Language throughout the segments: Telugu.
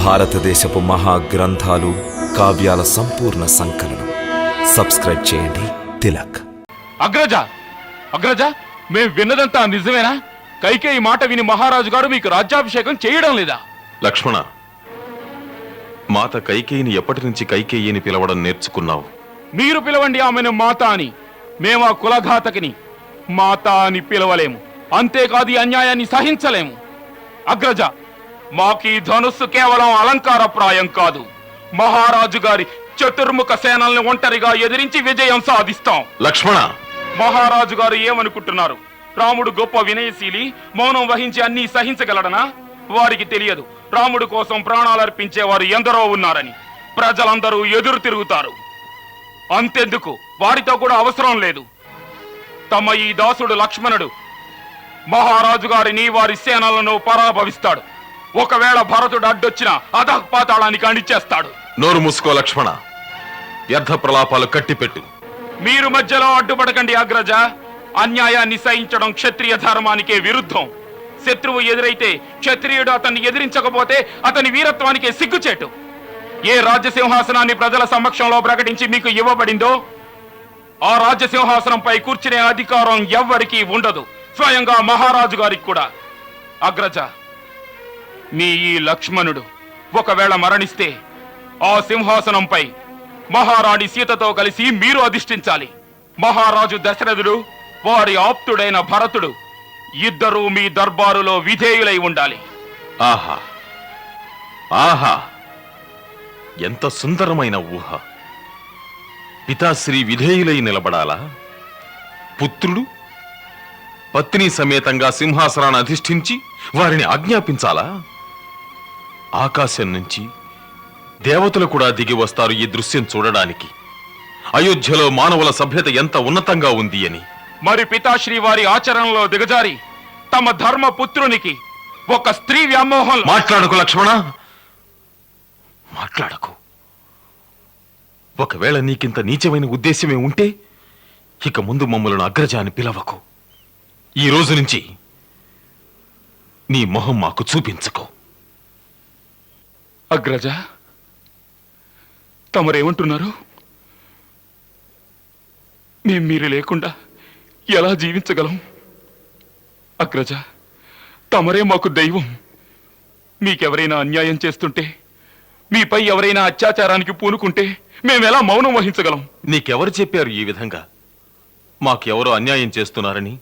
భారతదేశపు మహా గ్రంథాలు కావ్యాల సంపూర్ణ సంకలనం. సబ్స్క్రైబ్ చేయండి. తిలక్. అగ్రజ! అగ్రజ! మేం విన్నదంతా నిజమేనా? కైకేయి మాట విని మహారాజు గారు మీకు రాజ్యాభిషేకం చేయడం లేదా? లక్ష్మణ మాత కైకేయిని ఎప్పటి నుంచి కైకేయిని పిలవడం నేర్చుకున్నావు? మీరు పిలవండి ఆమెను మాత అని. మేము ఆ కులఘాతకిని. మాత అని పిలవలేము. అంతేకాదు ఈ అన్యాయాన్ని సహించలేము. అగ్రజ! మాకీ ధనుస్సు కేవలం అలంకారప్రాయం కాదు. మహారాజు గారి చతుర్ముఖ సేనల్ని ఒంటరిగా ఎదిరించి విజయం సాధిస్తాం. లక్ష్మణ! మహారాజు గారు ఏమనుకుంటున్నారు? రాముడు గొప్ప వినయశీలి మౌనం వహించి అన్ని సహించగలడనా? వారికి తెలియదు. రాముడు కోసం ప్రాణాలర్పించేవారు ఎందరో ఉన్నారని. ప్రజలందరూ ఎదురు తిరుగుతారు. అంతెందుకు? వారితో కూడా అవసరం లేదు. తమ ఈ దాసుడు లక్ష్మణుడు. మహారాజు గారిని వారి సేనలను పరాభవిస్తాడు. ఒకవేళ భరతుడు అడ్డొచ్చిన అధపాతాళానికి అణిచేస్తాడు నోరు మూసుకో లక్ష్మణ. వ్యర్థ ప్రలాపాలు కట్టిపెట్టు. మీరు మధ్యలో అడ్డుపడకండి అగ్రజ. అన్యాయాన్ని సహించడం క్షత్రియ ధర్మానికే విరుద్ధం. శత్రువు ఎదురైతే క్షత్రియుడు అతన్ని ఎదిరించకపోతే అతని వీరత్వానికే సిగ్గుచేటు. ఏ రాజ్య సింహాసనాన్ని ప్రజల సమక్షంలో ప్రకటించి మీకు ఇవ్వబడిందో ఆ రాజ్య సింహాసనంపై కూర్చునే అధికారం ఎవ్వరికీ ఉండదు. స్వయంగా మహారాజు గారికి కూడా. అగ్రజ మీ ఈ లక్ష్మణుడు. ఒకవేళ మరణిస్తే ఆ సింహాసనంపై మహారాణి సీతతో కలిసి మీరు అధిష్ఠించాలి. మహారాజు దశరథుడు వారి ఆప్తుడైన భరతుడు ఇద్దరూ మీ దర్బారులో విధేయులై ఉండాలి. ఆహా. ఆహా. ఎంత సుందరమైన ఊహ. పితాశ్రీ విధేయులై నిలబడాలా? పుత్రుడు పత్ని సమేతంగా సింహాసనాన్ని అధిష్ఠించి వారిని ఆజ్ఞాపించాలా? ఆకాశం నుంచి దేవతలు కూడా దిగి వస్తారు ఈ దృశ్యం చూడడానికి. అయోధ్యలో మానవుల సభ్యత ఎంత ఉన్నతంగా ఉంది అని. మరి పితాశ్రీ వారి ఆచరణలో దిగజారి తమ ధర్మ పుత్రునికి ఒక స్త్రీ వ్యామోహం. మాట్లాడకు లక్ష్మణ. మాట్లాడకు. ఒకవేళ నీకింత నీచమైన ఉద్దేశమే ఉంటే ఇక ముందు మమ్మలను అగ్రజ అని పిలవకు. ఈ రోజు నుంచి నీ మొహం మాకు చూపించకు. అగ్రజ తమరేమంటున్నారు? మేం మీరు లేకుండా ఎలా జీవించగలం? అగ్రజ తమరే మాకు దైవం. మీకెవరైనా అన్యాయం చేస్తుంటే మీపై ఎవరైనా అత్యాచారానికి పూనుకుంటే మేమెలా మౌనం వహించగలం? నీకెవరు చెప్పారు ఈ విధంగా? మాకెవరో అన్యాయం చేస్తున్నారని?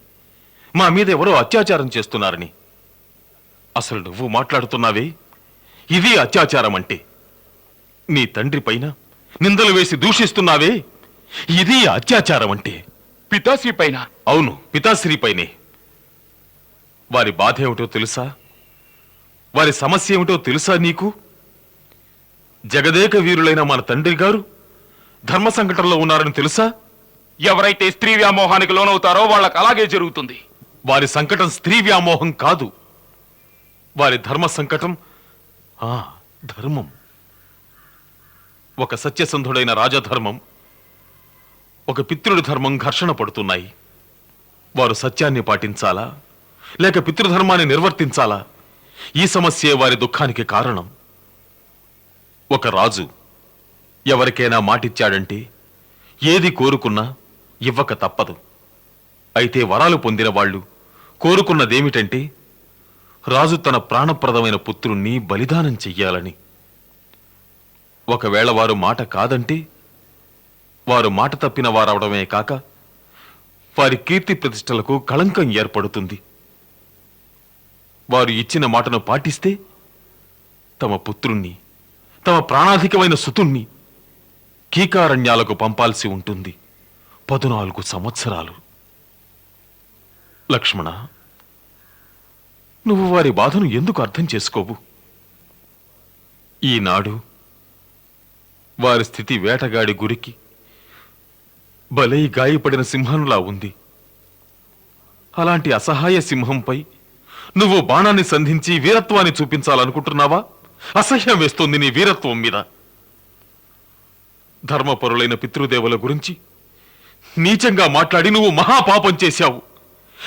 మా మీద ఎవరో అత్యాచారం చేస్తున్నారని? అసలు నువ్వు మాట్లాడుతున్నావే? ఇది అత్యాచారం అంటే. నీ తండ్రి పైన నిందలు వేసి దూషిస్తున్నావే? ఇది అత్యాచారం అంటే. పితాశ్రీ పైన? అవును పితాశ్రీపైనే వారి బాధ ఏమిటో తెలుసా? వారి సమస్య ఏమిటో తెలుసా నీకు? జగదేక వీరులైన మన తండ్రి గారు ధర్మ సంకటంలో ఉన్నారని తెలుసా? ఎవరైతే స్త్రీ వ్యామోహానికి లోనవుతారో వాళ్ళకి అలాగే జరుగుతుంది. వారి సంకటం స్త్రీ వ్యామోహం కాదు. వారి ధర్మ సంకటం ఆ ధర్మం. ఒక సత్యసంధుడైన రాజధర్మం ఒక పితృడి ధర్మం ఘర్షణ పడుతున్నాయి. వారు సత్యాన్ని పాటించాలా? లేక పితృధర్మాన్ని నిర్వర్తించాలా? ఈ సమస్యే వారి దుఃఖానికి కారణం. ఒక రాజు ఎవరికైనా మాటిచ్చాడంటే ఏది కోరుకున్నా ఇవ్వక తప్పదు. అయితే వరాలు పొందిన వాళ్ళు కోరుకున్నదేమిటంటే రాజు తన ప్రాణప్రదమైన పుత్రుణ్ణి బలిదానం చెయ్యాలని. ఒకవేళ వారు మాట కాదంటే వారు మాట తప్పిన వారవడమే కాక వారి కీర్తి ప్రతిష్టలకు కళంకం ఏర్పడుతుంది. వారు ఇచ్చిన మాటను పాటిస్తే తమ పుత్రుణ్ణి తమ ప్రాణాధికమైన సుతుణ్ణి కీకారణ్యాలకు పంపాల్సి ఉంటుంది. పదునాలుగు సంవత్సరాలు. లక్ష్మణ నువ్వు వారి బాధను ఎందుకు అర్థం చేసుకోవు? ఈనాడు వారి స్థితి వేటగాడి గురికి బలై గాయపడిన సింహంలా ఉంది. అలాంటి అసహాయ సింహంపై నువ్వు బాణాన్ని సంధించి వీరత్వాన్ని చూపించాలనుకుంటున్నావా? అసహ్యం వేస్తోంది నీ వీరత్వం మీద. ధర్మపరులైన పితృదేవుల గురించి నీచంగా మాట్లాడి నువ్వు మహాపాపం చేశావు.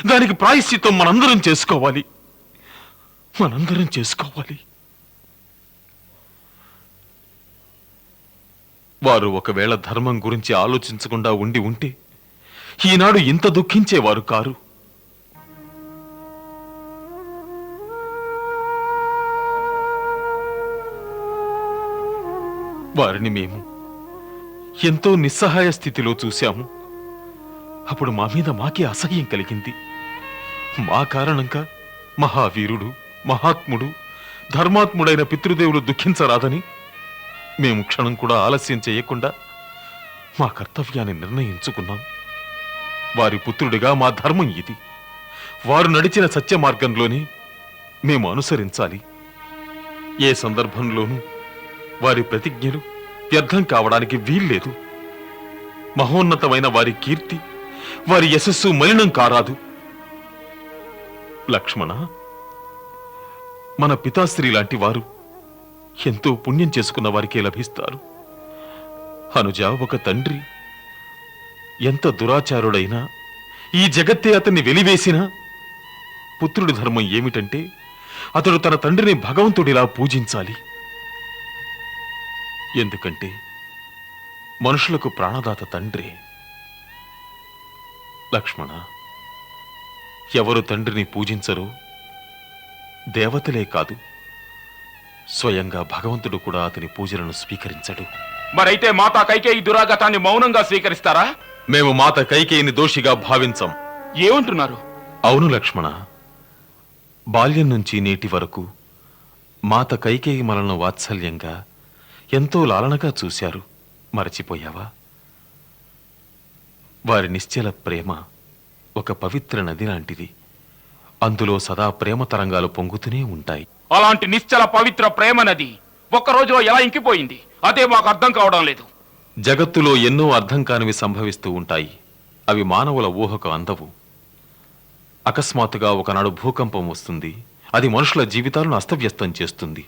దానికి ప్రాయశ్చిత్తం మనందరం చేసుకోవాలి. మనందరం చేసుకోవాలి. వారు ఒకవేళ ధర్మం గురించి ఆలోచించకుండా ఉండి ఉంటే ఈనాడు ఇంత దుఃఖించేవారు కారు. వారిని మేము ఎంతో నిస్సహాయ స్థితిలో చూశాము. అప్పుడు మా మీద మాకే అసహ్యం కలిగింది. మా కారణంగా మహావీరుడు మహాత్ముడు ధర్మాత్ముడైన పితృదేవులు దుఃఖించరాదని మేము క్షణం కూడా ఆలస్యం చేయకుండా మా కర్తవ్యాన్ని నిర్ణయించుకున్నాం. వారి పుత్రుడిగా మా ధర్మం ఇది. వారు నడిచిన సత్య మార్గంలోనే మేము అనుసరించాలి. ఏ సందర్భంలోనూ వారి ప్రతిజ్ఞలు వ్యర్థం కావడానికి వీల్లేదు. మహోన్నతమైన వారి కీర్తి వారి యశస్సు మలినం కారాదు. లక్ష్మణ మన పితాశ్రీ లాంటి వారు ఎంతో పుణ్యం చేసుకున్న వారికే లభిస్తారు. అనుజ ఒక తండ్రి. ఎంత దురాచారుడైనా ఈ జగత్తే అతన్ని వెలివేసినా పుత్రుడి ధర్మం ఏమిటంటే అతడు తన తండ్రిని భగవంతుడిలా పూజించాలి. ఎందుకంటే మనుషులకు ప్రాణదాత తండ్రి. లక్ష్మణ ఎవరు తండ్రిని పూజించరో దేవతలే కాదు. స్వయంగా భగవంతుడు కూడా అతని పూజలను స్వీకరించడు. మరైతే మాతా కైకేయి దురాగతాన్ని మౌనంగా స్వీకరిస్తారా? మేము మాత కైకేయిని దోషిగా భావించం. ఏమంటున్నారు? అవును లక్ష్మణ. బాల్యం నుంచి నేటి వరకు మాత కైకేయి మనలను వాత్సల్యంగా ఎంతో లాలనగా చూశారు. మరచిపోయావా? వారి నిశ్చల ప్రేమ ఒక పవిత్ర నది లాంటిది. అందులో సదా ప్రేమ తరంగాలు పొంగుతూనే ఉంటాయి. అలాంటి నిశ్చల పవిత్ర ప్రేమ నది ఒక్క రోజులో ఎలా ఇంకిపోయింది? అదే మాకు అర్థం కావడం లేదు. జగత్తులో ఎన్నో అర్థం కానివి సంభవిస్తూ ఉంటాయి. అవి మానవుల ఊహకు అందవు. అకస్మాత్తుగా ఒకనాడు భూకంపం వస్తుంది. అది మనుషుల జీవితాలను అస్తవ్యస్తం చేస్తుంది.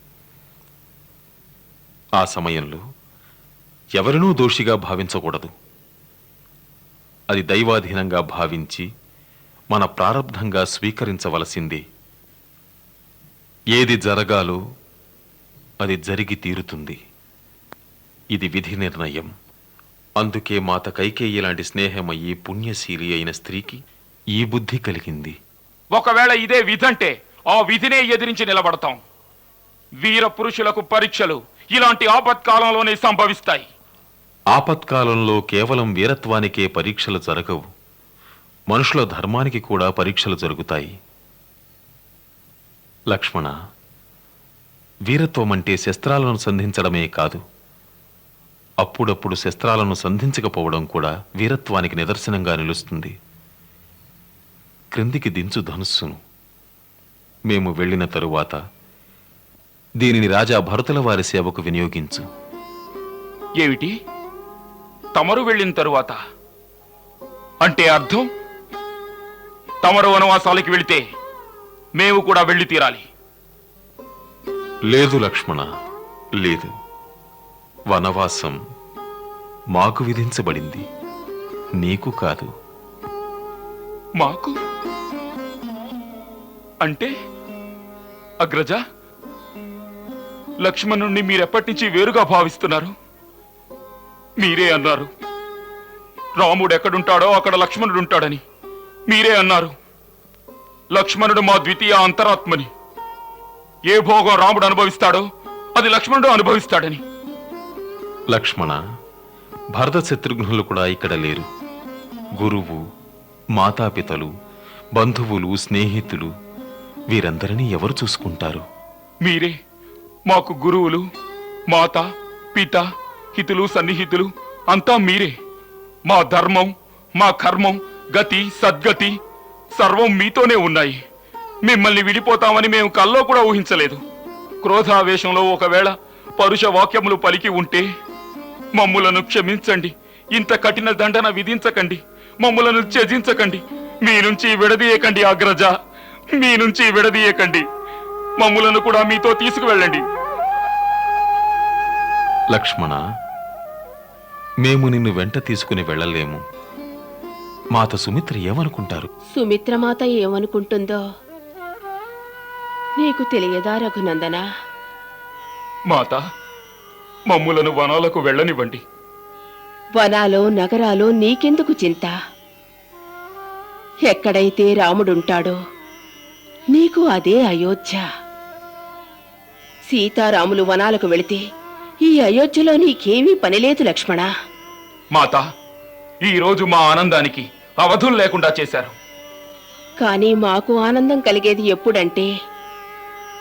ఆ సమయంలో ఎవరినూ దోషిగా భావించకూడదు. అది దైవాధీనంగా భావించి మన ప్రారబ్ధంగా స్వీకరించవలసిందే. ఏది జరగాలో అది జరిగి తీరుతుంది. ఇది విధి నిర్ణయం. అందుకే మాత కైకేయి లాంటి స్నేహమయ్యి పుణ్యశీలి అయిన స్త్రీకి ఈ బుద్ధి కలిగింది. ఒకవేళ ఇదే విధంటే ఆ విధినే ఎదిరించి నిలబడతాం. వీర పురుషులకు పరీక్షలు ఇలాంటి ఆపత్కాలంలోనే సంభవిస్తాయి. ఆపత్కాలంలో కేవలం వీరత్వానికే పరీక్షలు జరగవు. మనుషుల ధర్మానికి కూడా పరీక్షలు జరుగుతాయి. లక్ష్మణ వీరత్వం అంటే శస్త్రాలను సంధించడమే కాదు. అప్పుడప్పుడు శస్త్రాలను సంధించకపోవడం కూడా వీరత్వానికి నిదర్శనంగా నిలుస్తుంది. క్రిందికి దించు ధనుస్సును. మేము వెళ్ళిన తరువాత దీనిని రాజా భరతుల వారి సేవకు వినియోగించు. ఏమిటి? తమరు వెళ్ళిన తరువాత? అంటే అర్థం? తమరు వనవాసాలకి వెళితే మేము కూడా వెళ్ళి తీరాలి. లేదు లక్ష్మణ లేదు. వనవాసం మాకు విధించబడింది. నీకు కాదు. మాకు? అంటే అగ్రజ లక్ష్మణుణ్ణి మీరెప్పటి నుంచి వేరుగా భావిస్తున్నారు? మీరే అన్నారు రాముడు ఎక్కడుంటాడో అక్కడ లక్ష్మణుడు ఉంటాడని మీరే అన్నారు. లక్ష్మణుడు మా ద్వితీయ అంతరాత్మని. ఏ భోగం రాముడు అనుభవిస్తాడో అది లక్ష్మణుడు అనుభవిస్తాడని. లక్ష్మణ భరత శత్రుఘ్నులు కూడా ఇక్కడ లేరు. గురువు మాతాపితలు బంధువులు స్నేహితులు వీరందరినీ ఎవరు చూసుకుంటారు? మీరే మాకు గురువులు మాత పిత హితులు సన్నిహితులు అంతా మీరే. మా ధర్మం మా కర్మం గతి సద్గతి సర్వం మీతోనే ఉన్నాయి. మిమ్మల్ని విడిపోతామని మేము కల్లో కూడా ఊహించలేదు. క్రోధావేశంలో ఒకవేళ పరుష వాక్యములు పలికి ఉంటే మమ్ములను క్షమించండి. ఇంత కఠిన దండన విధించకండి. మమ్ములను త్యజించకండి. మీ నుంచి విడదీయకండి అగ్రజ. మీ నుంచి విడదీయకండి. మమ్ములను కూడా మీతో తీసుకువెళ్ళండి. లక్ష్మణ మేము నిన్ను వెంట తీసుకుని వెళ్ళలేము. మాత సుమిత్ర ఏమనుకుంటారు? సుమిత్రమాత ఏమనుకుంటుందో? నీకు తెలియదా రఘునందన? మాత మమ్ములను వనాలకు వెళ్ళనివ్వండి. వనాలో నగరాలో నీకెందుకు చింత? ఎక్కడైతే రాముడుంటాడో నీకు అదే అయోధ్య. సీతారాములు వనాలకు వెళితే ఈ అయోధ్యలో నీకేమీ పనిలేదు లక్ష్మణా. మాత ఈ రోజు మా ఆనందానికి అవధులు లేకుండా చేశారు. కానీ మాకు ఆనందం కలిగేది ఎప్పుడంటే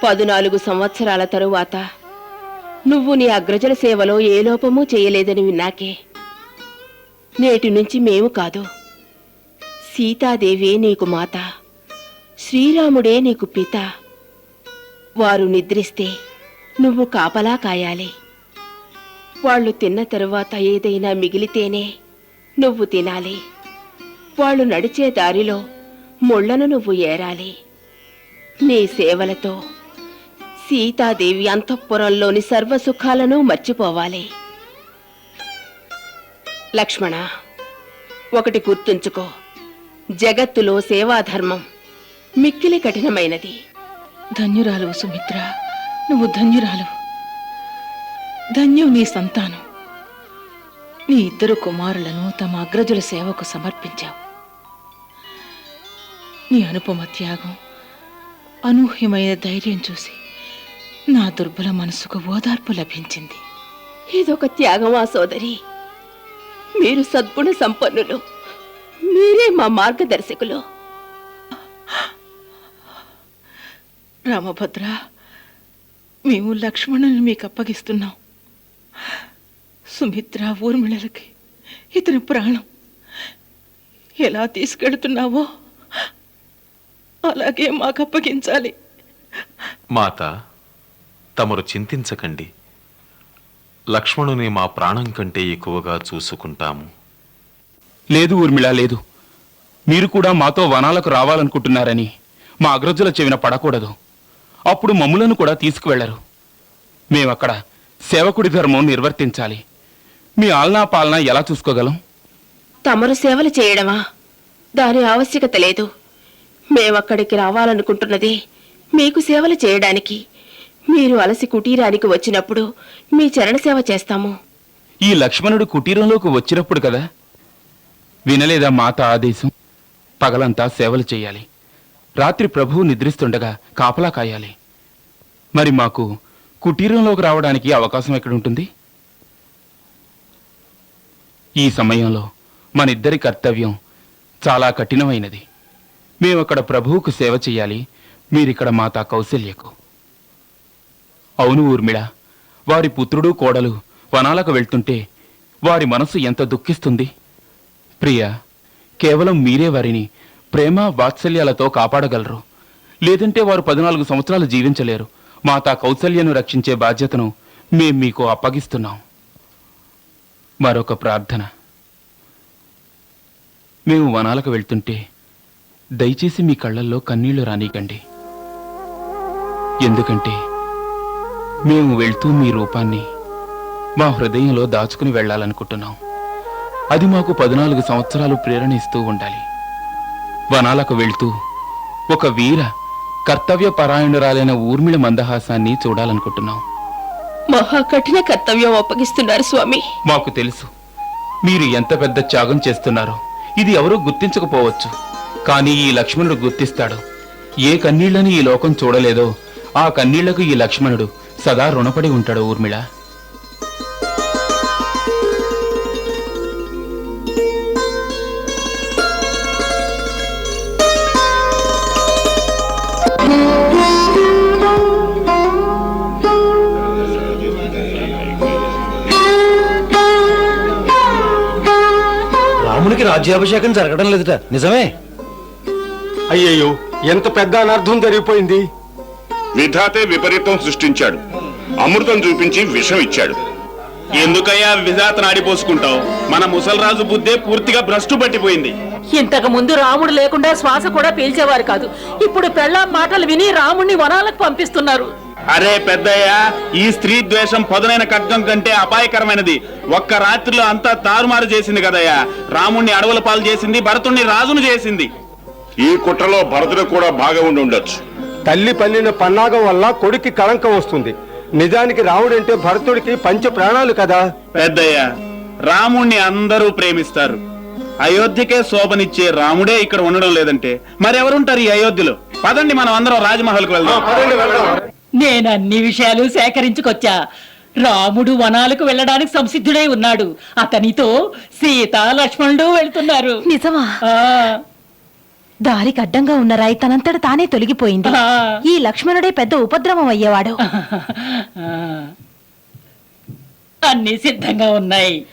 పదునాలుగు సంవత్సరాల తరువాత నువ్వు నీ అగ్రజల సేవలో ఏ లోపమూ చేయలేదని విన్నాకే. నేటి నుంచి మేము కాదు. సీతాదేవే నీకు మాత శ్రీరాముడే నీకు పిత. వారు నిద్రిస్తే నువ్వు కాపలా కాయాలి. వాళ్ళు తిన్న తరువాత ఏదైనా మిగిలితేనే నువ్వు తినాలి. వాళ్ళు నడిచే దారిలో ముళ్ళను నువ్వు ఏరాలి. నీ సేవలతో సీతాదేవి అంతఃపురంలోని సర్వసుఖాలను మర్చిపోవాలి. లక్ష్మణ ఒకటి గుర్తుంచుకో. జగత్తులో సేవాధర్మం మిక్కిలి కఠినమైనది. ధన్యురాలు సుమిత్ర నువ్వు ధన్యురాలు ధన్యం నీ సంతానం. నీ ఇద్దరు కుమారులను తమ అగ్రజుల సేవకు సమర్పించావు. నీ అనుపమ త్యాగం అనూహ్యమైన ధైర్యం చూసి నా దుర్బల మనసుకు ఓదార్పు లభించింది. ఇదొక త్యాగమా సోదరి? మీరు సద్గుణ సంపన్నులు. మీరే మా మార్గదర్శకులు. రామభద్ర మేము లక్ష్మణుని మీకు అప్పగిస్తున్నాం సుమిత్ర ఊర్మిళలకి ఇతని ప్రాణం ఎలా తీసుకెళ్తున్నావో అలాగే మాకు అప్పగించాలి. మాత తమరు చింతించకండి. లక్ష్మణుని మా ప్రాణం కంటే ఎక్కువగా చూసుకుంటాము. లేదు ఊర్మిళ లేదు. మీరు కూడా మాతో వనాలకు రావాలనుకుంటున్నారని మా అగ్రజుల చెవిన పడకూడదు. అప్పుడు మమ్ములను కూడా తీసుకువెళ్ళరు. మేమక్కడ సేవకుడి ధర్మం నిర్వర్తించాలి. మీ ఆలనా పాలన ఎలా చూసుకోగలం? తమరు సేవలు చేయడమా? దాని ఆవశ్యకత లేదు. మేమక్కడికి రావాలనుకుంటున్నది మీకు సేవలు చేయడానికి. మీరు అలసి కుటీరానికి వచ్చినప్పుడు మీ చరణ సేవ చేస్తాము. ఈ లక్ష్మణుడు కుటీరంలోకి వచ్చినప్పుడు కదా? వినలేదా మాత ఆదేశం? పగలంతా సేవలు చేయాలి. రాత్రి ప్రభువు నిద్రిస్తుండగా కాపలా కాయాలి. మరి మాకు కుటీరంలోకి రావడానికి అవకాశం ఎక్కడుంటుంది? ఈ సమయంలో మనిద్దరి కర్తవ్యం చాలా కఠినమైనది. మేమక్కడ ప్రభువుకు సేవ చేయాలి మీరిక్కడ మాతా కౌశల్యకు. అవును ఊర్మిళ వారి పుత్రుడు కోడలు వనాలకు వెళ్తుంటే వారి మనసు ఎంత దుఃఖిస్తుంది. ప్రియ కేవలం మీరే వారిని ప్రేమ వాత్సల్యాలతో కాపాడగలరు. లేదంటే వారు పద్నాలుగు సంవత్సరాలు జీవించలేరు. మాతా కౌసల్యను రక్షించే బాధ్యతను మేం మీకు అప్పగిస్తున్నాం. మరొక ప్రార్థన. మేము వనాలకు వెళ్తుంటే దయచేసి మీ కళ్ళల్లో కన్నీళ్ళు రానీకండి. ఎందుకంటే మేము వెళ్తూ మీ రూపాన్ని మా హృదయంలో దాచుకుని వెళ్ళాలనుకుంటున్నాం. అది మాకు పద్నాలుగు సంవత్సరాలు ప్రేరణ ఇస్తూ ఉండాలి. వనాలకు వెళ్తూ ఒక వీర కర్తవ్య పరాయణురాలైన ఊర్మిళ మందహాసాన్ని చూడాలనుకుంటున్నాం. మహా కఠిన కర్తవ్యం అప్పగిస్తున్నారు స్వామి. మాకు తెలుసు మీరు ఎంత పెద్ద త్యాగం చేస్తున్నారో. ఇది ఎవరూ గుర్తించకపోవచ్చు. కానీ ఈ లక్ష్మణుడు గుర్తిస్తాడు. ఏ కన్నీళ్ళను ఈ లోకం చూడలేదో ఆ కన్నీళ్ళకు ఈ లక్ష్మణుడు సదా రుణపడి ఉంటాడు ఊర్మిళ. రామునికి రాజ్యాభిషేకం జరగడం లేదుట. నిజమే? అయ్యయ్యో ఎంత పెద్ద అనర్థం జరిగిపోయింది. విధాతే విపరీతం సృష్టించాడు. అమృతం చూపించి విషం ఇచ్చాడు. ఎందుకయ్యా విధాతను ఆడిపోసుకుంటావు మన ముసల్రాజు బుద్ధే పూర్తిగా భ్రష్టు పట్టిపోయింది. ఇంతకు ముందు రాముడు లేకుండా శ్వాస కూడా పీల్చేవారు కాదు. ఇప్పుడు పెళ్ళాం మాటలు విని రాముణ్ణి వనాలకు పంపిస్తున్నారు. అరే పెద్దయ్య ఈ స్త్రీ ద్వేషం పదునైన ఖడ్గం కంటే అపాయకరమైనది. ఒక్క రాత్రిలో అంతా తారుమారు చేసింది కదయ్యా. రాముణ్ణి అడవుల పాలు చేసింది భరతుణ్ణి రాజును చేసింది. ఈ కుట్రలో భరతుడు కూడా బాగా ఉండి ఉండొచ్చు. తల్లి పన్నిన పన్నాగం వల్ల కొడుక్కి కళంకం వస్తుంది. నిజానికి రాముడంటే భరతుడికి పంచ ప్రాణాలు కదా? పెద్దయ్య రాముణ్ణి అందరూ ప్రేమిస్తారు. అయోధ్యకే శోభనిచ్చే రాముడే ఇక్కడ ఉండడం లేదంటే మరెవరుంటారు ఈ అయోధ్యలో? పదండి మనం అందరం రాజమహల్కి వెళ్దాం. నేను అన్ని విషయాలు సేకరించుకొచ్చా. రాముడు వనాలకు వెళ్ళడానికి సంసిద్ధుడై ఉన్నాడు. అతనితో సీత లక్ష్మణుడు వెళ్తున్నారు. నిజమా? ఆ, దారికి అడ్డంగా ఉన్న రాయి తనంతట తానే తొలగిపోయింది. ఈ లక్ష్మణుడే పెద్ద ఉపద్రవం అయ్యేవాడు. అన్ని సిద్ధంగా ఉన్నాయి.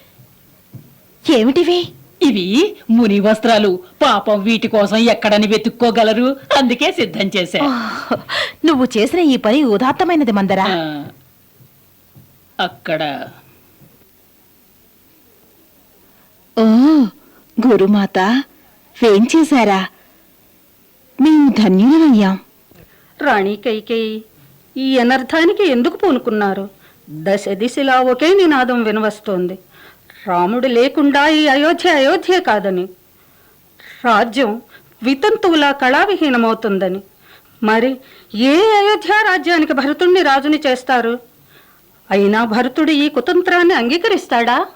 ఏమిటివి? ఇవి ముని వస్త్రాలు. పాపం వీటి కోసం ఎక్కడని వెతుక్కోగలరు. అందుకే సిద్ధం చేశా. నువ్వు చేసిన ఈ పని ఉదాత్తమైనది మందరా. అక్కడ. ఓ గురుమాత వేం చేశారా? మేము ధన్యులమయ్యాం. రాణి కైకేయి ఈ అనర్థానికి ఎందుకు పూనుకున్నారు? దశ దిశలా ఒకే నినాదం వినవస్తోంది. రాముడు లేకుండా ఈ అయోధ్య అయోధ్య కాదని. రాజ్యం వితంతువులా కళావిహీనమవుతుందని. మరి ఏ అయోధ్య రాజ్యానికి భరతుణ్ణి రాజుని చేస్తారు? అయినా భరతుడు ఈ కుతంత్రాన్ని అంగీకరిస్తాడా?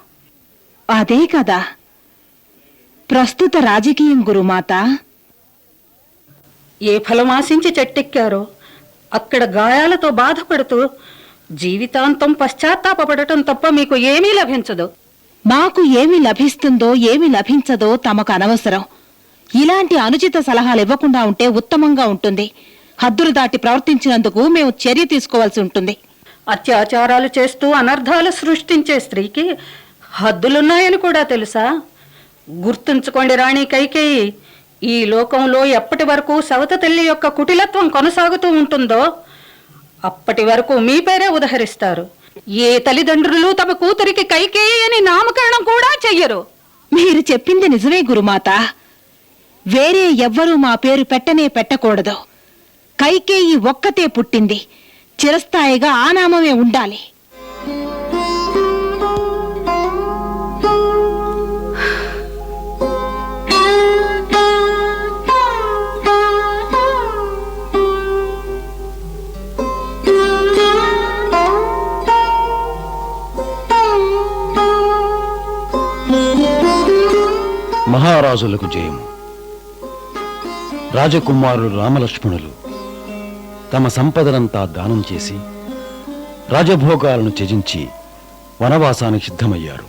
అదే కదా. ప్రస్తుత రాజకీయం గురుమాత ఏ ఫలం ఆశించి చెట్టెక్కారో అక్కడ గాయాలతో బాధపడుతూ జీవితాంతం పశ్చాత్తాపపడటం తప్ప మీకు ఏమీ లభించదు. మాకు ఏమి లభిస్తుందో ఏమి లభించదో తమకు అనవసరం. ఇలాంటి అనుచిత సలహాలు ఇవ్వకుండా ఉంటే ఉత్తమంగా ఉంటుంది. హద్దులు దాటి ప్రవర్తించినందుకు మేము చర్య తీసుకోవాల్సి ఉంటుంది. అత్యాచారాలు చేస్తూ అనర్థాలు సృష్టించే స్త్రీకి హద్దులున్నాయని కూడా తెలుసా? గుర్తుంచుకోండి రాణి కైకేయి ఈ లోకంలో ఎప్పటి వరకు సవత తల్లి యొక్క కుటిలత్వం కొనసాగుతూ ఉంటుందో అప్పటి వరకు మీ పేరే ఉదహరిస్తారు. ఏ తల్లిదండ్రులు తమ కూతురికి కైకేయి అని నామకరణం కూడా చెయ్యరు. మీరు చెప్పింది నిజమే గురుమాత. వేరే ఎవ్వరూ మా పేరు పెట్టనే పెట్టకూడదు. కైకేయి ఒక్కతే పుట్టింది. చిరస్థాయిగా ఆ నామమే ఉండాలి. మహారాజులకు జయము. రాజకుమారులు రామలక్ష్మణులు తమ సంపదనంతా దానం చేసి రాజభోగాలను త్యజించి వనవాసానికి సిద్ధమయ్యారు.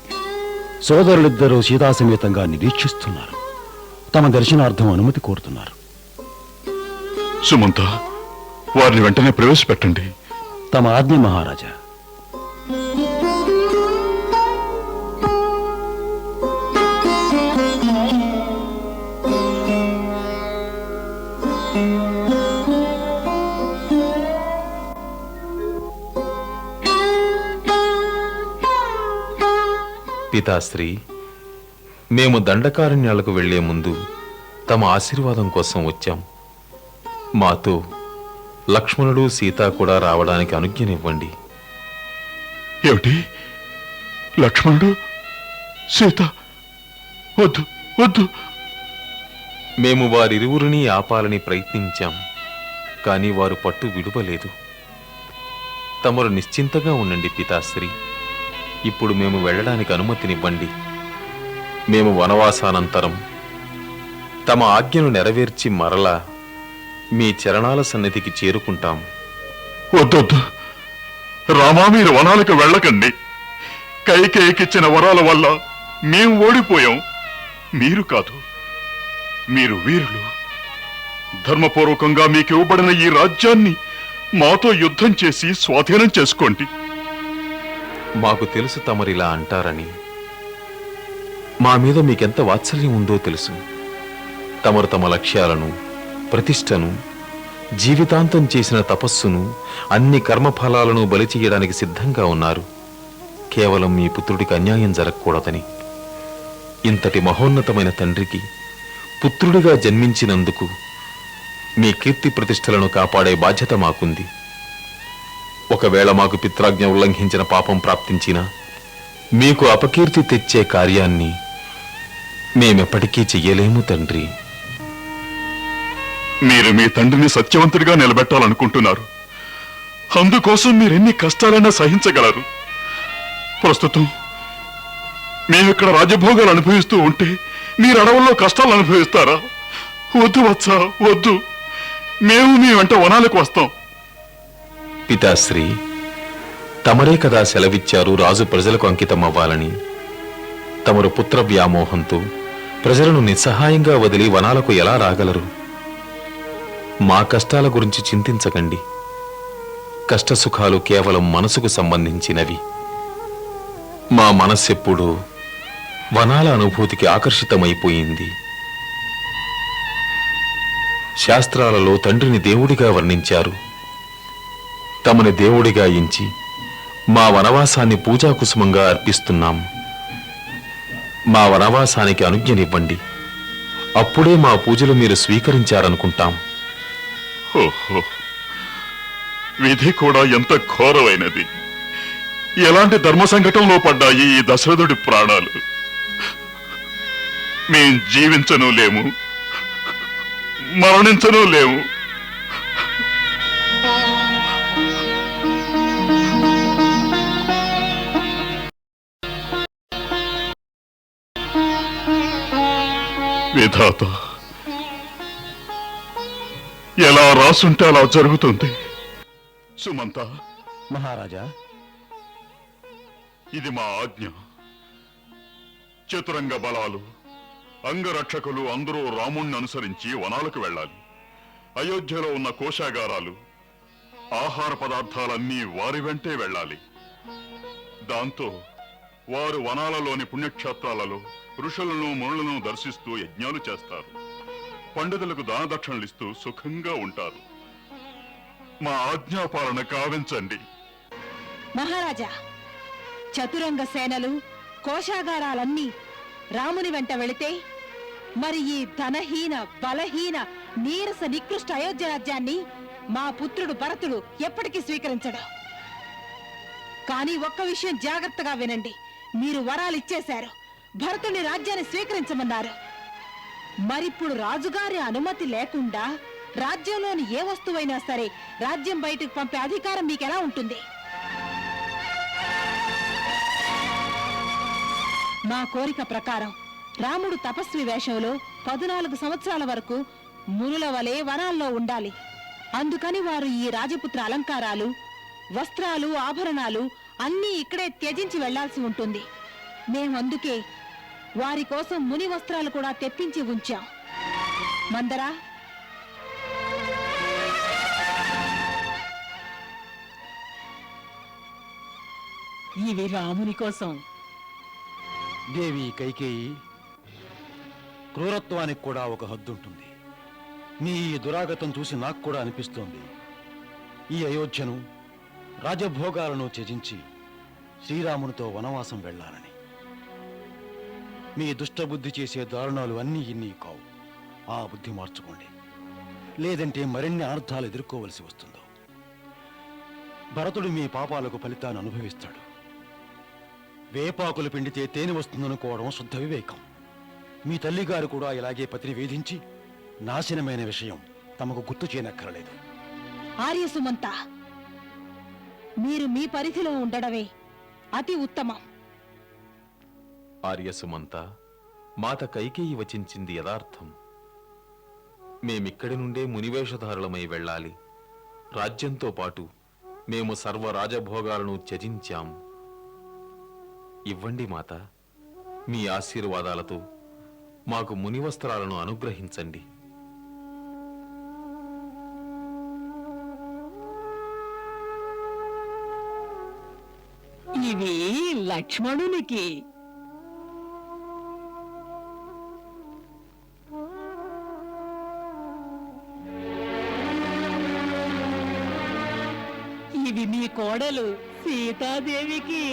సోదరులిద్దరూ సీతాసమేతంగా నిరీక్షిస్తున్నారు. తమ దర్శనార్థం అనుమతి కోరుతున్నారు. సుమంత వారిని వెంటనే ప్రవేశపెట్టండి. తమ ఆజ్ఞ మహారాజా. పితాశ్రీ మేము దండకారణ్యాలకు వెళ్ళే ముందు తమ ఆశీర్వాదం కోసం వచ్చాం. మాతో లక్ష్మణుడు సీత కూడా రావడానికి అనుజ్ఞనివ్వండి. ఏమిటి? లక్ష్మణుడు సీత వద్దు వద్దు. మేము వారిరువురిని ఆపాలని ప్రయత్నించాం కానీ వారు పట్టు విడువలేదు. తమరు నిశ్చింతగా ఉండండి పితాశ్రీ. ఇప్పుడు మేము వెళ్ళడానికి అనుమతినివ్వండి. మేము వనవాసానంతరం తమ ఆజ్ఞను నెరవేర్చి మరలా మీ చరణాల సన్నిధికి చేరుకుంటాం. వద్దొద్దు రామా మీరు వనాలకు వెళ్ళకండి. కైకేయికిచ్చిన వరాల వల్ల మేము ఓడిపోయాం. మీరు కాదు మీరు వీరులు. ధర్మపూర్వకంగా మీకు ఇవ్వబడిన ఈ రాజ్యాన్ని మాతో యుద్ధం చేసి స్వాధీనం చేసుకోండి. మాకు తెలుసు తమరిలా అంటారని. మా మీద మీకెంత వాత్సల్యం ఉందో తెలుసు. తమరు తమ లక్ష్యాలను ప్రతిష్టను జీవితాంతం చేసిన తపస్సును అన్ని కర్మఫలాలను బలి చేయడానికి సిద్ధంగా ఉన్నారు. కేవలం మీ పుత్రుడికి అన్యాయం జరగకూడదని. ఇంతటి మహోన్నతమైన తండ్రికి పుత్రుడిగా జన్మించినందుకు మీ కీర్తి ప్రతిష్టలను కాపాడే బాధ్యత మాకుంది. ఒకవేళ మాకు పిత్రాజ్ఞ ఉల్లంఘించిన పాపం ప్రాప్తించినా మీకు అపకీర్తి తెచ్చే కార్యాన్ని మేమెప్పటికీ చెయ్యలేము తండ్రి. మీరు మీ తండ్రిని సత్యవంతుడిగా నిలబెట్టాలనుకుంటున్నారు. అందుకోసం మీరెన్ని కష్టాలైనా సహించగలరు. ప్రస్తుతం మేము ఇక్కడ రాజభోగాలు అనుభవిస్తూ ఉంటే మీరు అడవుల్లో కష్టాలు అనుభవిస్తారా? వద్దు వచ్చా వద్దు. మేము మీ వెంట వనాలకు వస్తాం. పితాశ్రీ తమరే కదా సెలవిచ్చారు రాజు ప్రజలకు అంకితం అవ్వాలని తమరు పుత్ర వ్యామోహంతో ప్రజలను నిస్సహాయంగా వదిలి వనాలకు ఎలా రాగలరు? మా కష్టాల గురించి చింతించకండి. కష్టసుఖాలు కేవలం మనసుకు సంబంధించినవి. మా మనస్సెప్పుడు వనాల అనుభూతికి ఆకర్షితమైపోయింది. శాస్త్రాలలో తండ్రిని దేవుడిగా వర్ణించారు. తమని దేవుడిగా ఎంచి మా వనవాసాన్ని పూజాకుసుమంగా అర్పిస్తున్నాం. మా వనవాసానికి అనుజ్ఞనివ్వండి. అప్పుడే మా పూజలు మీరు స్వీకరించారనుకుంటాం. ఓహో విధి కూడా ఎంత ఘోరమైనది. ఎలాంటి ధర్మ సంకటంలో పడ్డాయి ఈ దశరథుడి ప్రాణాలు? మేం జీవించను లేము మరణించను లేము. విధాత ఎలా రాసుంటే అలా జరుగుతుంది? సుమంత. మహారాజా. ఇది మా ఆజ్ఞ. చతురంగ బలాలు అంగరక్షకులు అందరూ రాముణ్ణి అనుసరించి వనాలకు వెళ్ళాలి. అయోధ్యలో ఉన్న కోశాగారాలు ఆహార పదార్థాలన్నీ వారి వెంటే వెళ్ళాలి. దాంతో వారు వనాలలోని పుణ్యక్షేత్రాలలో ఋషులను మునులను దర్శిస్తూ యజ్ఞాలు చేస్తారు. పండితులకు దానదక్షిణలిస్తూ సుఖంగా ఉంటారు. మా ఆజ్ఞాపాలన కావించండి. మహారాజా చతురంగ సేనలు కోశాగారాలన్నీ రాముని వెంట వెళితే మరి ఈ ధనహీన బలహీన నీరస నికృష్ట అయోధ్య రాజ్యాన్ని మా పుత్రుడు భరతుడు ఎప్పటికీ స్వీకరించడు. కానీ ఒక్క విషయం జాగ్రత్తగా వినండి. మీరు వరాలు ఇచ్చేశారు భరతుని రాజ్యాన్ని స్వీకరించమన్నారు. మరిప్పుడు రాజుగారి అనుమతి లేకుండా రాజ్యంలోని ఏ వస్తువైనా సరే రాజ్యం బయటకు పంపే అధికారం మీకెలా ఉంటుంది? మా కోరిక ప్రకారం రాముడు తపస్వి వేషంలో పదునాలుగు సంవత్సరాల వరకు మునుల వలె వనాల్లో ఉండాలి. అందుకని వారు ఈ రాజపుత్ర అలంకారాలు వస్త్రాలు ఆభరణాలు అన్నీ ఇక్కడే త్యజించి వెళ్ళాల్సి ఉంటుంది. మేమందుకే వారి కోసం ముని వస్త్రాలు కూడా తెప్పించి ఉంచాం. మందరా? ఇవి రాముని కోసం. దేవి కైకేయి క్రూరత్వానికి కూడా ఒక హద్దుంటుంది నీ ఈ దురాగతం చూసి నాకు కూడా అనిపిస్తోంది. ఈ అయోధ్యను రాజభోగాలను త్యజించి శ్రీరామునితో వనవాసం వెళ్ళాలని. మీ దుష్టబుద్ధి చేసే దారుణాలు అన్నీ ఇన్ని కావు. ఆ బుద్ధి మార్చుకోండి. లేదంటే మరిన్ని అనర్థాలు ఎదుర్కోవలసి వస్తుందో. భరతుడు మీ పాపాలకు ఫలితాన్ని అనుభవిస్తాడు. వేపాకులు పిండితే తేనె వస్తుందనుకోవడం శుద్ధ వివేకం. మీ తల్లిగారు కూడా ఇలాగే పతిని వేధించి నాశనమైన విషయం తమకు గుర్తు చేయనక్కరలేదు. ఆర్యసుమంత మీరు మీ పరిధిలో ఉండడమే అతి ఉత్తమం. ఆర్యసుమంత మాత కైకేయి వచించింది యథార్థం. మేమిక్కడి నుండే మునివేషధారులమై వెళ్ళాలి. రాజ్యంతో పాటు మేము సర్వ రాజభోగాలను త్యజించాం. ఇవ్వండి మాత మీ ఆశీర్వాదాలతో మాకు మునివస్త్రాలను అనుగ్రహించండి. ఇవి లక్ష్మణునికి. ఇవి మీ కోడలు సీతాదేవికి.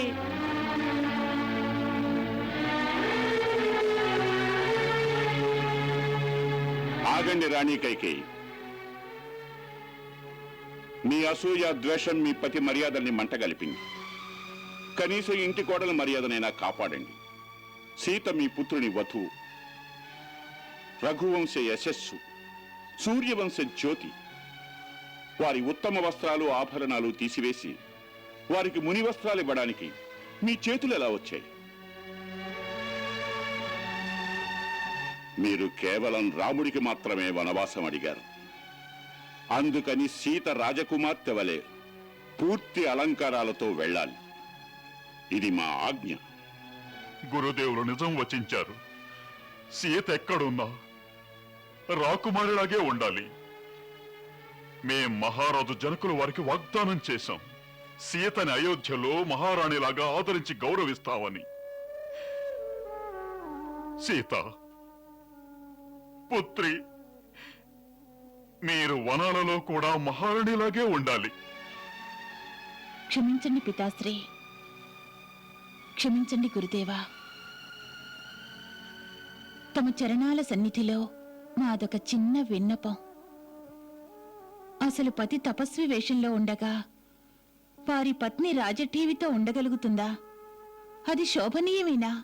ఆగండి రాణి కైకేయి. మీ అసూయ ద్వేషం మీ పతి మర్యాదల్ని మంటగలిపింది. కనీసం ఇంటి కోడల మర్యాదనైనా కాపాడండి. సీత మీ పుత్రుని వధువు రఘువంశ యశస్సు సూర్యవంశ జ్యోతి వారి ఉత్తమ వస్త్రాలు ఆభరణాలు తీసివేసి వారికి ముని వస్త్రాలు ఇవ్వడానికి మీ చేతులు ఎలా వచ్చాయి? మీరు కేవలం రాముడికి మాత్రమే వనవాసం అడిగారు. అందుకని సీత రాజకుమార్తె వలె పూర్తి అలంకారాలతో వెళ్ళాలి. ఇది మా ఆజ్ఞ. గురుదేవులు నిజం వచించారు. సీత ఎక్కడున్నా రాకుమారిలాగే ఉండాలి. మేం మహారాజు జనకులు వారికి వాగ్దానం చేశాం. సీతని అయోధ్యలో మహారాణిలాగా ఆదరించి గౌరవిస్తామని సీత పుత్రి మీరు వనాలలో కూడా మహారాణిలాగే ఉండాలి. క్షమించండి పితాశ్రీ. క్షమించండి గురుదేవా. తమ చరణాల సన్నిధిలో మాదొక చిన్న విన్నపం. అసలు పతి తపస్వి వేషంలో ఉండగా వారి పత్ని రాజఠీవితో ఉండగలుగుతుందా? అది శోభనీయమేనా?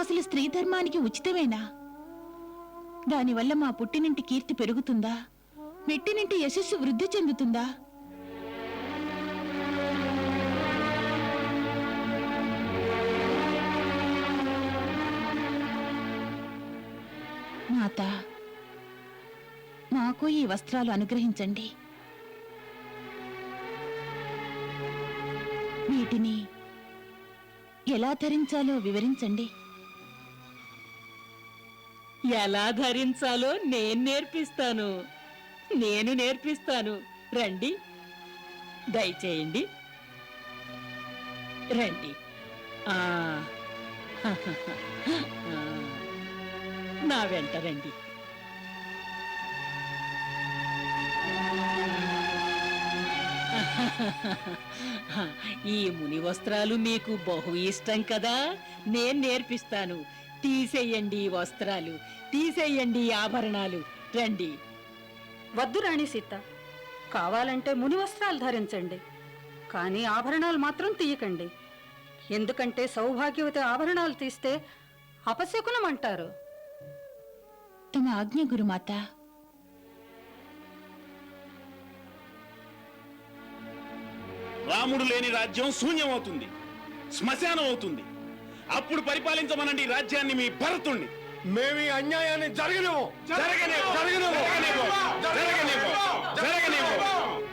అసలు స్త్రీ ధర్మానికి ఉచితమేనా? దానివల్ల మా పుట్టినింటి కీర్తి పెరుగుతుందా? మెట్టినింటి యశస్సు వృద్ధి చెందుతుందా? మాత మాకు ఈ వస్త్రాలు అనుగ్రహించండి. వీటిని ఎలా ధరించాలో వివరించండి. ఎలా ధరించాలో నేను నేర్పిస్తాను. నేను నేర్పిస్తాను. రండి. దయచేయండి. రండి. ఆ. నా వెంట రండి. ఈ ముని వస్త్రాలు మీకు బహు ఇష్టం కదా? నేను నేర్పిస్తాను. తీసేయండి వస్త్రాలు తీసేయండి ఆభరణాలు. రండి. వద్దు రాణి సీత. కావాలంటే ముని వస్త్రాలు ధరించండి. కానీ ఆభరణాలు మాత్రం తీయకండి. ఎందుకంటే సౌభాగ్యవతి ఆభరణాలు తీస్తే అపశకునం అంటారు. తమ ఆజ్ఞ గురుమాత రాముడు లేని రాజ్యం శూన్యం అవుతుంది శ్మశానం అవుతుంది అప్పుడు పరిపాలించమనండి ఈ రాజ్యాన్ని మీ భరతుణ్ణి మేము ఈ అన్యాయాన్ని జరగనివ్వం. జరగనివ్వం. జరగనివ్వం. జరగనివ్వం. జరగనివ్వం.